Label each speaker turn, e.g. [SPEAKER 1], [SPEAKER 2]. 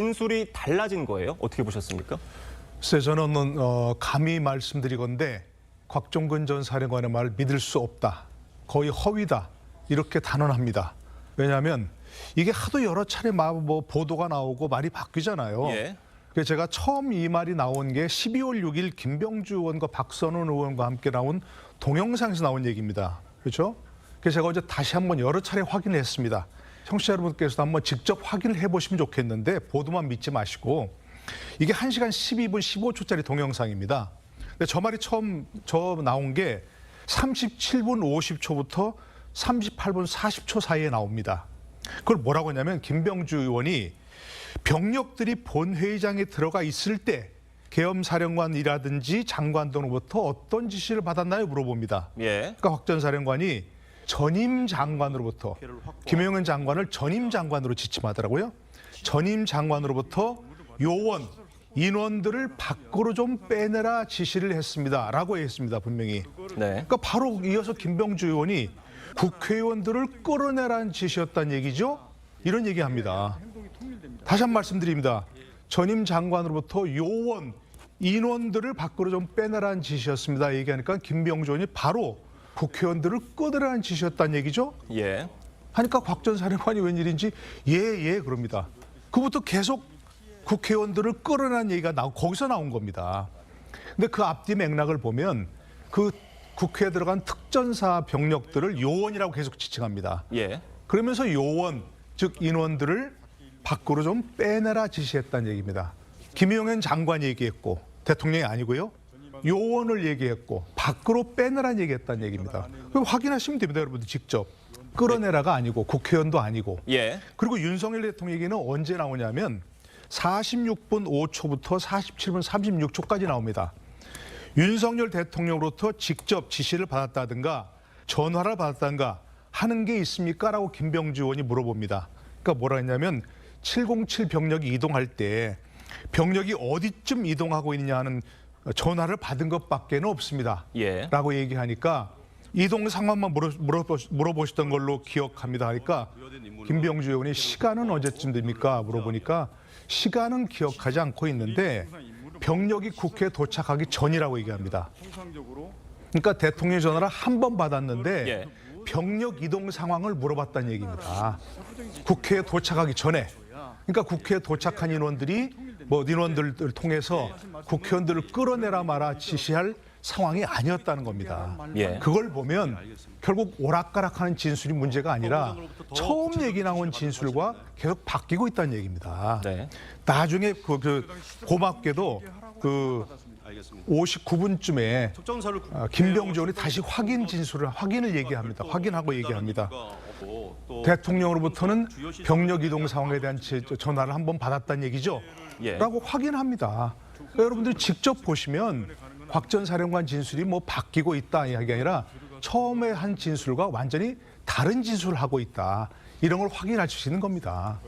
[SPEAKER 1] 진술이 달라진 거예요? 어떻게 보셨습니까?
[SPEAKER 2] 글쎄 저는 어, 감히 말씀드리건데 곽종근 전 사령관의 말 믿을 수 없다. 거의 허위다. 이렇게 단언합니다. 왜냐하면 이게 하도 여러 차례 마- 뭐 보도가 나오고 말이 바뀌잖아요.
[SPEAKER 1] 예.
[SPEAKER 2] 그래서 제가 처음 이 말이 나온 게 12월 6일 김병주 의원과 박선원 의원과 함께 나온 동영상에서 나온 얘기입니다. 그렇죠? 그래서 제가 어제 다시 한번 여러 차례 확인을 했습니다. 청취자 여러분께서도 한번 직접 확인을 해보시면 좋겠는데 보도만 믿지 마시고 이게 1시간 12분 15초짜리 동영상입니다. 근데 저 말이 처음 저 나온 게 37분 50초부터 38분 40초 사이에 나옵니다. 그걸 뭐라고 하냐면 김병주 의원이 병력들이 본회의장에 들어가 있을 때 계엄사령관이라든지 장관 등으로부터 어떤 지시를 받았나요? 물어봅니다.
[SPEAKER 1] 예.
[SPEAKER 2] 그러니까 곽전 사령관이 전임 장관으로부터 김영은 장관을 전임 장관으로 지침하더라고요. 전임 장관으로부터 요원 인원들을 밖으로 좀 빼내라 지시를 했습니다라고 했습니다 분명히.
[SPEAKER 1] 네.
[SPEAKER 2] 그러니까 바로 이어서 김병주 의원이 국회의원들을 끌어내라는 지시였다는 얘기죠. 이런 얘기합니다. 다시 한번 말씀드립니다. 전임 장관으로부터 요원 인원들을 밖으로 좀 빼내라는 지시였습니다. 얘기하니까 김병주 의원이 바로 국회의원들을 끌어내라는 지시였다는 얘기죠.
[SPEAKER 1] 예.
[SPEAKER 2] 하니까 곽 전 사령관이 웬일인지 예예 그럽니다. 그부터 계속 국회의원들을 끌어내는 얘기가 나오 거기서 나온 겁니다. 근데 그 앞뒤 맥락을 보면 그 국회에 들어간 특전사 병력들을 요원이라고 계속 지칭합니다.
[SPEAKER 1] 예.
[SPEAKER 2] 그러면서 요원 즉 인원들을 밖으로 좀 빼내라 지시했다는 얘기입니다. 김용현 장관이 얘기했고 대통령이 아니고요. 요원을 얘기했고 밖으로 빼내라는 얘기했다는 얘기입니다. 그럼 확인하시면 됩니다, 여러분들 직접. 끌어내라가 아니고 국회의원도 아니고
[SPEAKER 1] 예.
[SPEAKER 2] 그리고 윤석열 대통령 얘기는 언제 나오냐면 46분 5초부터 47분 36초까지 나옵니다. 윤석열 대통령으로부터 직접 지시를 받았다든가 전화를 받았다든가 하는 게 있습니까? 라고 김병주 의원이 물어봅니다. 그러니까 뭐라 했냐면 707 병력이 이동할 때 병력이 어디쯤 이동하고 있느냐 하는 전화를 받은 것밖에 는 없습니다.
[SPEAKER 1] 예.
[SPEAKER 2] 라고 얘기하니까 이동 상황만 물어, 물어보시, 물어보시던 걸로 기억합니다 하니까 김병주 의원이 시간은 언제쯤 됩니까 물어보니까 시간은 기억하지 않고 있는데 병력이 국회에 도착하기 전이라고 얘기합니다. 그러니까 대통령 전화를 한 번 받았는데
[SPEAKER 1] 예.
[SPEAKER 2] 병력 이동 상황을 물어봤다는 얘기입니다. 국회에 도착하기 전에. 그러니까 국회에 도착한 인원들이 뭐 인원들을 통해서 국회의원들을 끌어내라 마라 지시할 상황이 아니었다는 겁니다.
[SPEAKER 1] 예.
[SPEAKER 2] 그걸 보면 결국 오락가락하는 진술이 문제가 아니라 처음 얘기 나온 진술과 계속 바뀌고 있다는 얘기입니다.
[SPEAKER 1] 네.
[SPEAKER 2] 나중에 그, 그 고맙게도 그 59분쯤에
[SPEAKER 3] 특전사를
[SPEAKER 2] 아, 김병주 의원이 다시 확인 진술을 확인을 얘기합니다. 확인하고 얘기합니다. 대통령으로부터는 병력 이동 상황에 대한 지- 전화를 한 번 받았다는 얘기죠.
[SPEAKER 1] 예.
[SPEAKER 2] 라고 확인합니다. 그러니까 여러분들이 직접 보시면 곽 전 사령관 진술이 뭐 바뀌고 있다 이게 아니라 처음에 한 진술과 완전히 다른 진술을 하고 있다. 이런 걸 확인할 수 있는 겁니다.